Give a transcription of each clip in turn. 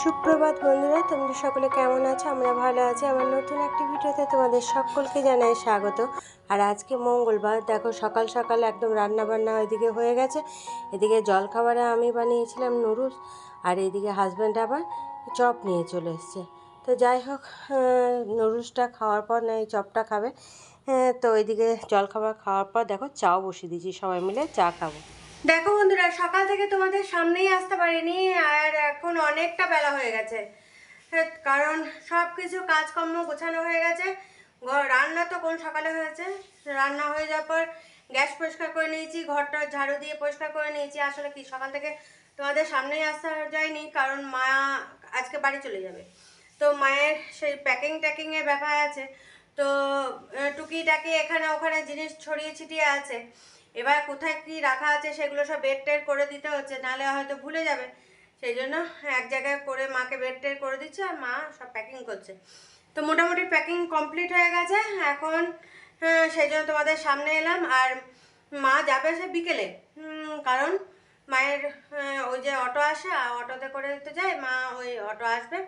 সুপ্রভাত বন্ধুরা তোমরা সকলে কেমন আছো? আমরা ভালো আছি। আমার নতুন একটি ভিডিওতে তোমাদের সকলকে জানাই স্বাগত। আর আজকে মঙ্গলবার দেখো সকাল সকাল একদম রান্না বান্না ওইদিকে হয়ে গেছে। এদিকে জলখাবারে আমি বানিয়েছিলাম নুডলস আর এদিকে হাজব্যান্ড আবার চপ নিয়ে চলে এসছে। তো যাই হোক নুডলসটা খাওয়ার পর না এই চপটা খাবে। হ্যাঁ, তো ওইদিকে জলখাবার খাওয়ার পর দেখো চাও বসিয়ে দিয়েছি সবাই মিলে চা খাব। দেখো বন্ধুরা, সকাল থেকে তোমাদের সামনেই আসতে পারিনি আর এখন অনেকটা বেলা হয়ে গেছে। কারণ সব কিছু কাজকর্ম গোছানো হয়ে গেছে। রান্না তো কোন সকালে হয়েছে? রান্না হয়ে যাওয়ার পর গ্যাস পরিষ্কার করে নিয়েছি, ঘরটা ঝাড়ু দিয়ে পরিষ্কার করে নিয়েছি। আসলে কি, সকাল থেকে তোমাদের সামনেই আসতে যায়নি কারণ মা আজকে বাড়ি চলে যাবে। তো মায়ের সেই প্যাকিং ট্যাকিংয়ের ব্যাপার আছে। তো টুকি টাকি এখানে ওখানে জিনিস ছড়িয়ে ছিটিয়ে আছে। এবার কোথায় কি রাখা আছে সেগুলো সব বেড টের করে দিতে হচ্ছে নাহলে হয়তো ভুলে যাবে। সেই জন্য এক জায়গায় করে মাকে বেড টের করে দিচ্ছে আর মা সব প্যাকিং করছে। তো মোটামুটি প্যাকিং কমপ্লিট হয়ে গেছে এখন আহ, সেই জন্য তোমাদের সামনে এলাম। আর মা যাবে সে বিকেলে কারণ মায়ের ওই যে অটো আসে অটোতে করে দিতে যায় মা ওই অটো আসবে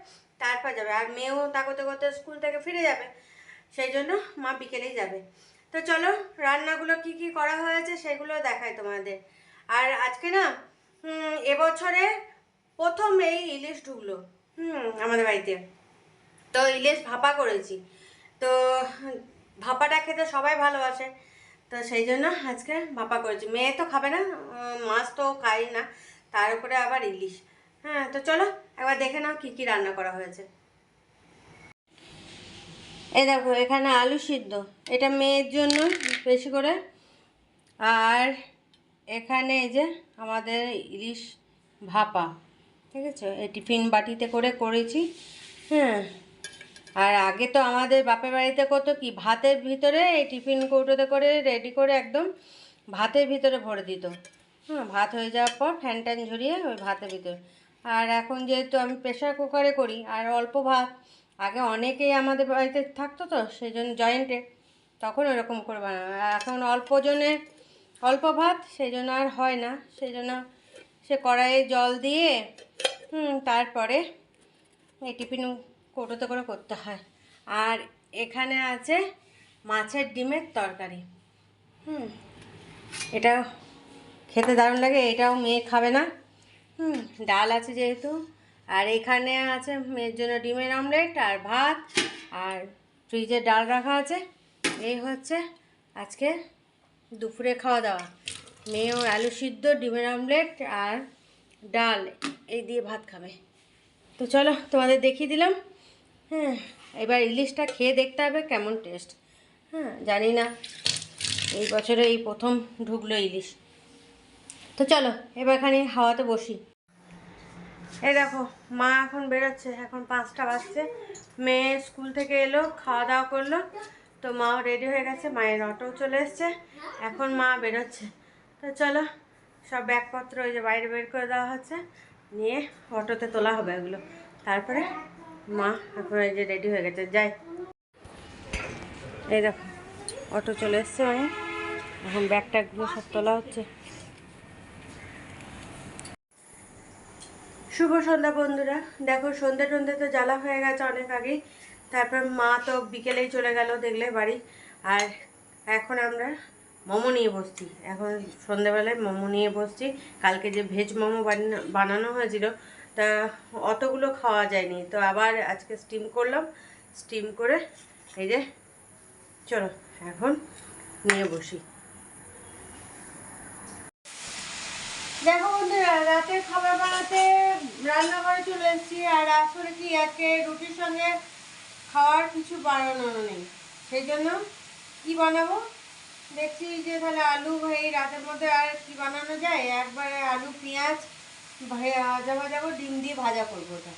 তারপর যাবে। আর মেয়েও তাকতে করতে স্কুল থেকে ফিরে যাবে সেই জন্য মা বিকেলেই যাবে। তো চলো, রান্নাগুলো কি কি করা হয়েছে সেগুলো দেখাই তোমাদের। আর আজকে না এবছরে প্রথম এই ইলিশ ঢুকলো, হুম, আমাদের বাড়িতে। তো ইলিশ ভাপা করেছি। তো ভাপাটা খেতে সবাই ভালোবাসে, তো সেই জন্য আজকে ভাপা করেছি। মেয়ে তো খাবে না মাছ তো খাই না, তার উপরে আবার ইলিশ। হ্যাঁ তো চলো, একবার দেখে নাও কী কী রান্না করা হয়েছে। এই দেখো, এখানে আলু সিদ্ধ। এটা মেয়ের জন্য বেশি করে। আর এখানে এই যে আমাদের ইলিশ ভাপা, ঠিক আছে? এই টিফিন বাটিতে করে করেছি হ্যাঁ? আর আগে তো আমাদের বাপের বাড়িতে কত কি, ভাতের ভিতরে এই টিফিন কৌটোতে করে রেডি করে একদম ভাতের ভিতরে ভরে দিত। হ্যাঁ ভাত হয়ে যাওয়ার পর ফ্যান ট্যান ঝরিয়ে ওই ভাতের ভিতরে। আর এখন যেহেতু আমি প্রেশার কুকারে করি, আর অল্প ভাত আগে অনেকেই আমাদের বাড়িতে থাকতো তো সেই জন্য জয়েন্টে তখন ওরকম করে বানানো এখন অল্প জনে, অল্প ভাত সেই জন্য আর হয় না। সেই জন্য সে কড়াইয়ে জল দিয়ে তারপরে এই টিফিন কৌটোতে করে করতে হয়। আর এখানে আছে মাছের ডিমের তরকারি। হুম এটা খেতে দারুণ লাগে, এটাও মেয়ে খাবে না। হুম, ডাল আছে যেহেতু। আর এখানে আছে মেয়ের জন্য ডিমের অমলেট আর ভাত আর ফ্রিজে ডাল রাখা আছে। এই হচ্ছে আজকে দুপুরে খাওয়া দাওয়া। মেয়েও আলু সিদ্ধ, ডিমের অমলেট আর ডাল। এই দিয়ে ভাত খাবে। তো চলো তোমাদের দেখিয়ে দিলাম। হ্যাঁ এবার ইলিশটা খেয়ে দেখতে হবে কেমন টেস্ট। হ্যাঁ জানি না। এই বছরে এই প্রথম ঢুকলো ইলিশ। তো চলো, এবার খানি হাওয়াতে বসি। এই দেখো, মা এখন বেরোচ্ছে, এখন পাঁচটা বাজছে। মেয়ে স্কুল থেকে এলো, খাওয়া দাওয়া করল। তো মাও রেডি হয়ে গেছে, মায়ের অটো চলে এসছে। এখন মা বেরোচ্ছে। তো চলো, সব ব্যাগপত্র ওই যে বাইরে বের করে দেওয়া হচ্ছে। নিয়ে অটোতে তোলা হবে এগুলো। তারপরে মা এখন এই যে রেডি হয়ে গেছে। যাই। এই দেখো অটো চলে এসছে মানে এখন ব্যাগ ট্যাগগুলো সব তোলা হচ্ছে। শুভ সন্ধ্যা বন্ধুরা। দেখো, সন্ধ্যে টন্ধে তো জ্বালা হয়ে গেছে অনেক আগেই। তারপর মা তো বিকেলেই চলে গেল দেখলে বাড়ি। আর এখন আমরা মোমো নিয়ে বসছি। এখন সন্ধ্যেবেলায় মোমো নিয়ে বসছি। কালকে যে ভেজ মোমো বানানো- বানানো হয়েছিল, তা অতগুলো খাওয়া যায়নি। তো আবার আজকে স্টিম করলাম। স্টিম করে এই যে, চলো, এখন নিয়ে বসি। দেখো বন্ধুরা, রাতের খাবার বানাতে রান্নাঘরে চলে এসেছি আর আসলে কি? আজকে রুটির সঙ্গে খাওয়ার কিছু বানানো নেই। সেই জন্য কি বানাবো? দেখছি যে তাহলে আলু এই রাতের মধ্যে আর কি বানানো যায়? একবারে আলু, পেঁয়াজ ভাজা ভাজা করে ডিম দিয়ে ভাজা করব ওটা।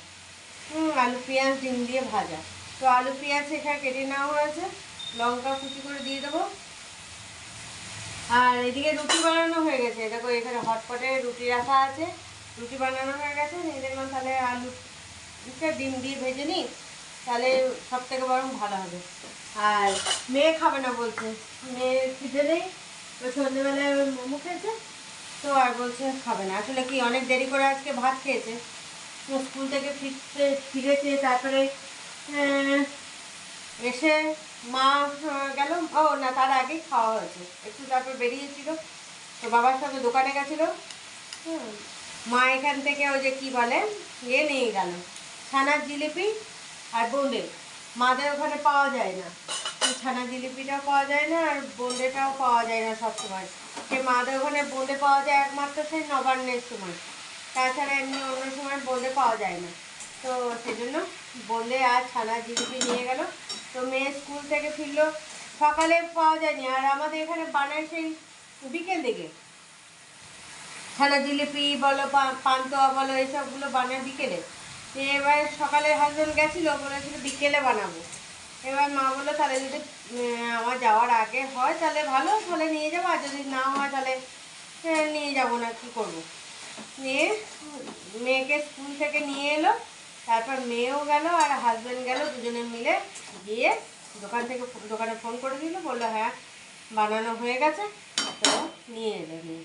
হুম, আলু, পেঁয়াজ, ডিম দিয়ে ভাজা। তো আলু, পেঁয়াজ এখানে কেটে নেওয়া হয়েছে। লঙ্কা কুচি করে দিয়ে দেবো। আর এদিকে রুটি বানানো হয়ে গেছে। দেখো এখানে হটপটে রুটি রাখা আছে। রুটি বানানো হয়ে গেছে। নিয়ে দেখলাম তাহলে আলু টা ডিম দিয়ে ভেজে নিই, তাহলে সব থেকে বরং ভালো হবে। আর মেয়ে খাবে না বলছে। মেয়ে খিদে নেই। তো সন্ধ্যেবেলায় ওই মোমো খেয়েছে। তো আর বলছে খাবে না। আসলে কি, অনেক দেরি করে আজকে ভাত খেয়েছে। স্কুল থেকে ফিরতে ফিরেছে, তারপরে এসে মা গেল। ও, না, তার আগেই খাওয়া হয়েছে। একটু তারপর বেরিয়েছিল। তো বাবার সঙ্গে দোকানে গেছিল। মা এখান থেকে ওই যে কি বলে ইয়ে নিয়ে গেল। ছানার জিলিপি আর বোঁদে। মাদের ওখানে পাওয়া যায় না। এই ছানা জিলিপিটাও পাওয়া যায় না আর বোঁদেটাও পাওয়া যায় না সবসময়। সে মাদের ওখানে বোঁদে পাওয়া যায় একমাত্র সেই নবান্নের সময়। তাছাড়া এমনি অন্য সময় বোঁদে পাওয়া যায় না। তো সেজন্য বোঁদে আর ছানা জিলিপি নিয়ে গেল। তো মেয়ে স্কুল থেকে ফিরলো। সকালে পাওয়া যায়নি। আর আমাদের এখানে বানায় সেই বিকেল দিকে। ছানা জিলিপি বলো পান্তুয়া বলো এইসবগুলো বানায় বিকেলে। এবার সকালে হাজবেন্ড গেছিল বলেছিল বিকেলে বানাবো। এবার মা বলল, তাহলে যদি আমার যাওয়ার আগে হয়, তাহলে ভালো, তাহলে নিয়ে যাব। আর যদি না হয়, তাহলে নিয়ে যাব না, কী করব? নিয়ে মেয়েকে স্কুল থেকে নিয়ে এলো। তারপর মেয়েও গেল আর হাজব্যান্ড গেল, দুজনে মিলে গিয়ে দোকান থেকে দোকানে ফোন করে দিল, বলল হ্যাঁ বানানো হয়ে গেছে, তো নিয়ে এলো নিয়ে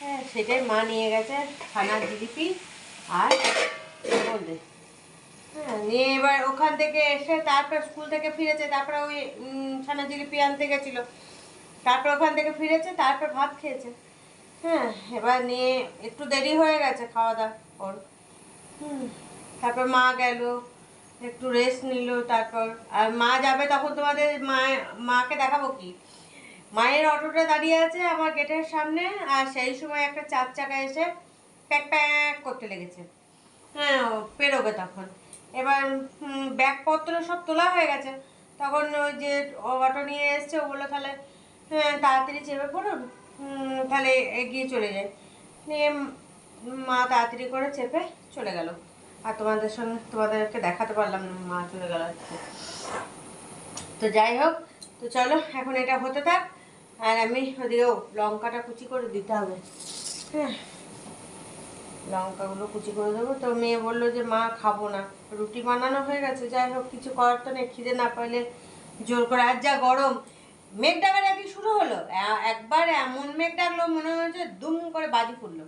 হ্যাঁ সেটাই মা নিয়ে গেছে ছানার জিলিপি আর বলবে। হ্যাঁ নিয়ে এবার ওখান থেকে এসে তারপর স্কুল থেকে ফিরেছে, তারপরে ওই ছানা জিলিপি আনতে গেছিল। তারপর ওখান থেকে ফিরেছে, তারপর ভাত খেয়েছে। হ্যাঁ এবার নিয়ে একটু দেরি হয়ে গেছে খাওয়া দাওয়া ওর হুম। তারপর মা গেল, একটু রেস্ট নিল তারপর। আর মা যাবে তখন তোমাদের মা মাকে দেখাবো কি? মায়ের অটোটা দাঁড়িয়ে আছে আমার গেটের সামনে, আর সেই সময় একটা চার চাকা এসে প্যাক প্যাক করতে লেগেছে। হ্যাঁ পেরোবে তখন। এবার ব্যাগপত্র সব তোলা হয়ে গেছে। তখন ওই যে অটো নিয়ে এসছে, ও বলল, তাহলে হ্যাঁ তাড়াতাড়ি চেপে পড়ুন। তাহলে এগিয়ে চলে যায় নিয়ে মা তাড়াতাড়ি করে চেপে চলে গেল। আর তোমাদের সঙ্গে, তোমাদেরকে দেখাতে পারলাম না, মা চলে গেল তো যাই হোক, তো চলো, এখন এটা হতে থাক। আর আমি ওদিকেও লঙ্কাটা কুচি করে দিতে হবে। হ্যাঁ লঙ্কাগুলো কুচি করে দেবো। তো মেয়ে বলল যে, মা, খাব না। রুটি বানানো হয়ে গেছে, যাই হোক, কিছু করার তো নেই, খিদে না পাইলে জোর করে। আর যা গরম, মেঘ ডাকার আগে শুরু হলো। একবার এমন মেঘ ডাকলো, মনে হচ্ছে দুম করে বাজি ফুটলো।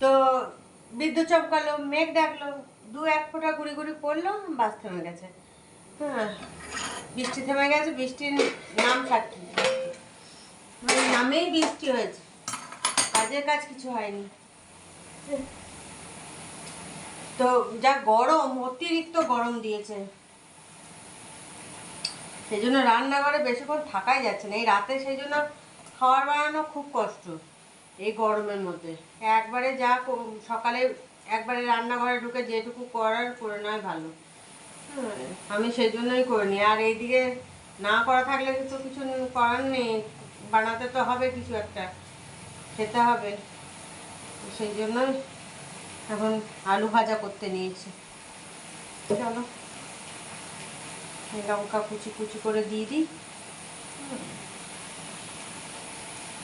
তো বিদ্যুৎ চমকালো, মেঘ ডাকলো, দু এক ফোঁটা গুড়ি গুড়ি পড়ল, বাস থেমে গেছে। হ্যাঁ বৃষ্টি থেমে গেছে, বৃষ্টির নাম সাক্ষী। মানে নামেই বৃষ্টি হয়েছে। কাজের কাজ কিছু হয়নি। তো যা গরম, অতিরিক্ত গরম দিয়েছে। সেই জন্য রান্নাঘরে বেশিক্ষণ থাকাই যাচ্ছে না। এই রাতে সেই জন্য খাবার বানানো খুব কষ্ট। এই গরমের মধ্যে। একবারে যা সকালে একবারে রান্নাঘরে ঢুকে যেটুকু করার করে নেওয়াই ভালো। হ্যাঁ, আমি সেই জন্যই করিনি। আর এইদিকে না করা থাকলে তো কিছু করার নেই। বানাতে তো হবে কিছু একটা। খেতে হবে। সেই জন্যই এখন আলু ভাজা করতে নিয়েছি। চলো। লঙ্কা কুচি কুচি করে দিয়ে দিই।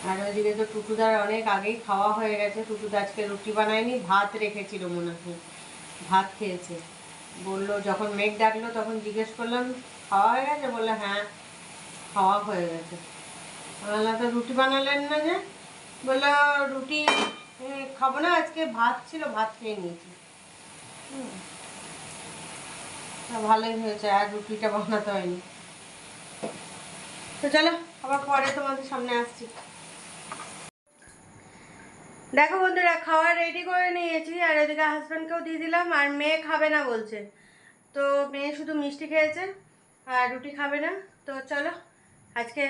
আর ওইদিকে তো টুটুদার অনেক আগেই খাওয়া হয়ে গেছে। টুটুদা আজকে রুটি বানায়নি, ভাত রেখেছিল মনে হয়। ভাত খেয়েছে। বলল, যখন মেঘ ডাকলো তখন জিজ্ঞেস করলাম, খাওয়া হয়ে গেছে? বলল হ্যাঁ খাওয়া হয়ে গেছে। বলল তো রুটি বানালেন না যে? বলল, রুটি খাব না, আজকে ভাত ছিল, ভাত খেয়ে নিয়েছি। ভালোই হয়েছে, আর রুটিটা বানাতে হয়নি। তো চলো, আবার পরে তোমাদের সামনে আসছি। দেখো বন্ধুরা, খাওয়া রেডি করে নিয়েছি, আর এদিকে হাজব্যান্ডকেও দিয়ে দিলাম, আর মেয়ে খাবে না বলছে। তো মেয়ে শুধু মিষ্টি খেয়েছে, আর রুটি খাবে না। তো চলো, আজকে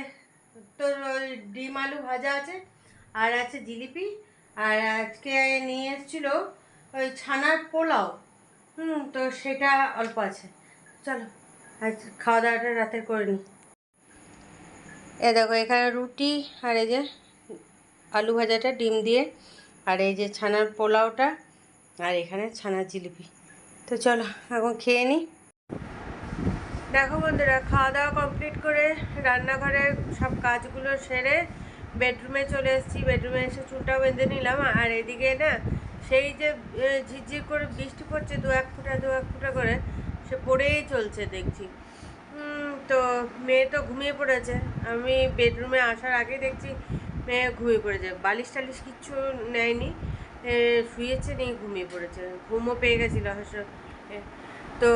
তোর ওই ডিম আলু ভাজা আছে, আর আছে জিলিপি, আর আজকে নিয়ে এসেছিল ওই ছানার পোলাও। হুম, তো সেটা অল্প আছে। চলো, আজ খাওয়া দাওয়াটা রাতের করে নিই এ দেখো, এখানে রুটি, আর এই যে আলু ভাজাটা ডিম দিয়ে আর এই যে ছানার পোলাওটা আর এখানে ছানার জিলিপি। তো চলো, এখন খেয়ে নিই দেখো বন্ধুরা, খাওয়া দাওয়া কমপ্লিট করে রান্নাঘরে সব কাজগুলো সেরে বেডরুমে চলে এসেছি। বেডরুমে এসে চুলটা বেঁধে নিলাম আর এদিকে না সেই যে ঝিরঝির করে বৃষ্টি পড়ছে দু এক ফুটা, দু এক ফুটা করে, সে পড়েই চলছে দেখছি। তো মেয়ে তো ঘুমিয়ে পড়েছে। আমি বেডরুমে আসার আগে দেখছি ঘুমিয়ে পড়েছে বালিশ টালিশ কিচ্ছু নেয়নি। শুয়েছে নিয়ে ঘুমিয়ে পড়েছে। ঘুমও পেয়ে গেছিল তো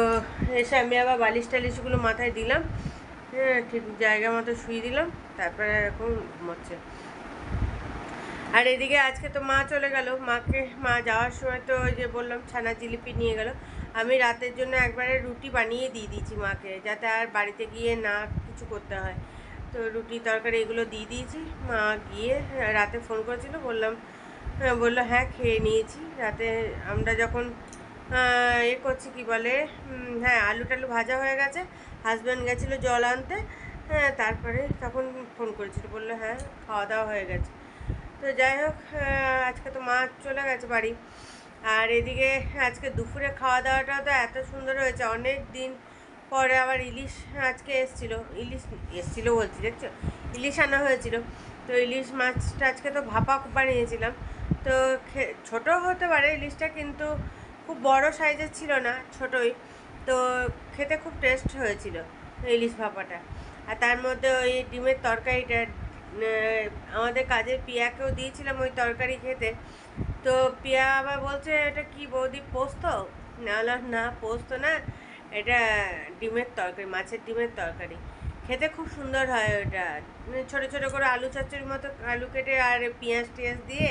এসে আমি আবার বালিশ টালিশগুলো মাথায় দিলাম। হ্যাঁ ঠিক জায়গা মতো শুয়ে দিলাম। তারপরে এখন ঘুমোচ্ছে। আর এদিকে আজকে তো মা চলে গেল। মাকে, মা যাওয়ার সময় তো ওই যে বললাম, ছানা জিলিপি নিয়ে গেল। আমি রাতের জন্য একবারে রুটি বানিয়ে দিয়ে দিয়েছি মাকে, যাতে আর বাড়িতে গিয়ে না কিছু করতে হয়। তো রুটি তরকারি এগুলো দিয়ে দিয়েছি। মা গিয়ে রাতে ফোন করেছিল, বললাম হ্যাঁ বলল হ্যাঁ খেয়ে নিয়েছি। রাতে আমরা যখন এ করছি, কি বলে হ্যাঁ আলু টালু ভাজা হয়ে গেছে হাজব্যান্ড গেছিল জল আনতে হ্যাঁ তারপরে তখন ফোন করেছিল, বলল হ্যাঁ খাওয়া দাওয়া হয়ে গেছে। তো যাই হোক আজকে তো মা চলে গেছে বাড়ি। আর এদিকে আজকে দুপুরে খাওয়া দাওয়াটা তো এত সুন্দর হয়েছে, অনেক দিন পরে আবার ইলিশ আজকে এসছিল। ইলিশ এসছিল বলছি, দেখছ? ইলিশ আনা হয়েছিল। তো ইলিশ মাছটা আজকে তো ভাপা বানিয়েছিলাম। তো ছোট হতে পারে ইলিশটা, কিন্তু খুব বড় সাইজের ছিল না, ছোটই। তো খেতে খুব টেস্ট হয়েছিল ইলিশ ভাপাটা। আর তার মধ্যে ওই ডিমের তরকারিটা আমাদের কাজের পিয়াকেও দিয়েছিলাম ওই তরকারি খেতে। তো পিয়া আবার বলছে, এটা কি বৌদি পোস্ত? না না, পোস্ত না। এটা ডিমের তরকারি, মাছের ডিমের তরকারি। খেতে খুব সুন্দর হয় ওটা। মানে ছোটো ছোটো করে আলু চচ্চড়ির মতো আলু কেটে আর পেঁয়াজ টিয়াজ দিয়ে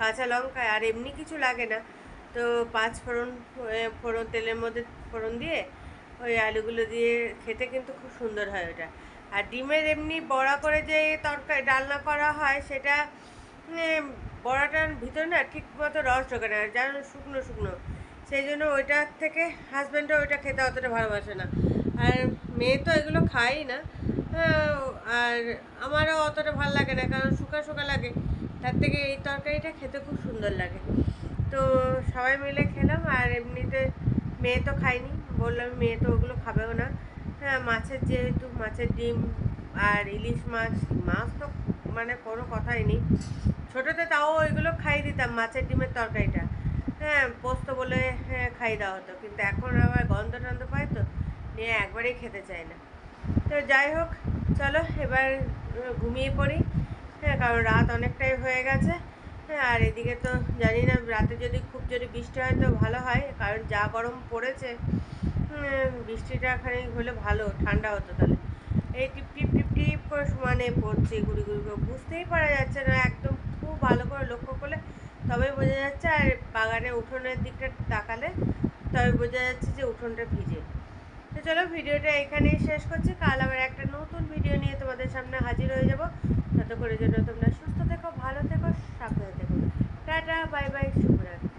কাঁচা লঙ্কা আর এমনি কিছু লাগে না। তো পাঁচ ফোড়ন ফোড়ন, তেলের মধ্যে ফোড়ন দিয়ে ওই আলুগুলো দিয়ে খেতে কিন্তু খুব সুন্দর হয় ওটা। আর ডিমের এমনি বড়া করে যে তরকারি, ডালনা করা হয় সেটা বড়াটার ভিতরে না ঠিক মতো রস ঢোকে না, যেন শুকনো শুকনো। সেই জন্য ওইটার থেকে হাজব্যান্ডও ওইটা খেতে অতটা ভালোবাসে না। আর মেয়ে তো এগুলো খাই না। আর আমারও অতটা ভালো লাগে না, কারণ শুকা শুকা লাগে। তার থেকে এই তরকারিটা খেতে খুব সুন্দর লাগে। তো সবাই মিলে খেলাম, আর এমনিতে মেয়ে তো খায়নি। বললাম, মেয়ে তো ওগুলো খাবেও না। হ্যাঁ মাছের যেহেতু, মাছের ডিম আর ইলিশ মাছ মাছ তো মানে কোনো কথাই নেই। ছোটোতে তাও ওইগুলো খাই দিতাম, মাছের ডিমের তরকারিটা। হ্যাঁ পোস্ত বলে হ্যাঁ খাই দেওয়া হতো। কিন্তু এখন আবার গন্ধ টন্ধ পাই তো, নিয়ে একবারেই খেতে চায় না। তো যাই হোক, চলো এবার ঘুমিয়ে পড়ি। হ্যাঁ কারণ রাত অনেকটাই হয়ে গেছে। হ্যাঁ আর এদিকে তো জানি না, রাতে যদি খুব যদি বৃষ্টি হয় তো ভালো হয়, কারণ যা গরম পড়েছে বৃষ্টিটা খানিক হলে ভালো, ঠান্ডা হতো তাহলে। এই টিপ টিপ টিপ টিপ করে সমানে পড়ছে গুড়ি গুড়ি করে। বুঝতেই পারা যাচ্ছে না, একদম খুব ভালো করে লক্ষ্য করলে তবে বোঝা যাচ্ছে আর বাগানে উঠোনের দিকটা তাকালে তবে বোঝা যাচ্ছে যে উঠোনটা ভিজে। তো চলো ভিডিওটা এখানেই শেষ করছি। কাল আবার একটা নতুন ভিডিও নিয়ে তোমাদের সামনে হাজির হয়ে যাব। তত করে জন্য তোমরা সুস্থ থেকো, ভালো থেকো, সাবধানে থেকো। টাটা, বাই বাই, শুভরাত্রি।